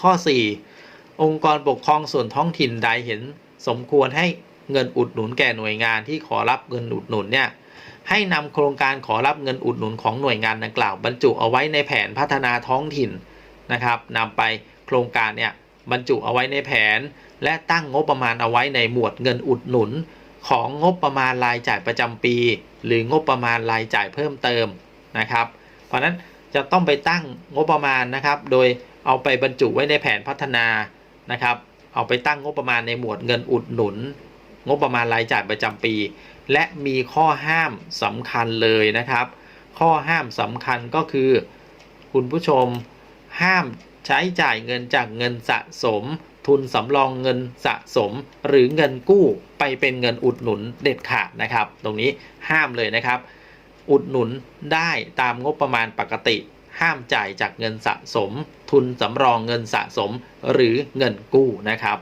ข้อ 4 องค์กรปกครองส่วนท้องถิ่นใดเห็น สมควรให้เงินอุดหนุนแก่หน่วยงานที่ขอรับเงินอุดหนุนเนี่ยให้นำโครงการขอรับเงินอุดหนุนของหน่วยงานดังกล่าว บรรจุเอาไว้ในแผนพัฒนาท้องถิ่นนะครับนำไปโครงการเนี่ยบรรจุเอาไว้ในแผน และตั้งงบประมาณเอาไว้ในหมวดเงินอุดหนุน ของงบประมาณรายจ่ายประจำปี หรืองบประมาณรายจ่ายเพิ่มเติมนะครับ เพราะฉะนั้นจะต้องไปตั้งงบประมาณนะครับ โดย เอาไปบรรจุไว้ในแผนพัฒนานะครับ เอาไปตั้งงบประมาณในหมวดเงินอุดหนุน งบประมาณรายจ่ายประจำปี และมีข้อห้ามสำคัญเลยนะครับ ข้อห้ามสำคัญก็คือ คุณผู้ชมห้ามใช้จ่ายเงินจากเงินสะสม ทุนสำรองเงินสะสม หรือเงินกู้ไปเป็นเงินอุดหนุนเด็ดขาดนะครับ ตรงนี้ห้ามเลยนะครับ อุดหนุนได้ตามงบประมาณปกติ ห้ามจ่ายจากเงินสะสม ทุนสำรองเงินสะสมหรือเงินกู้นะครับ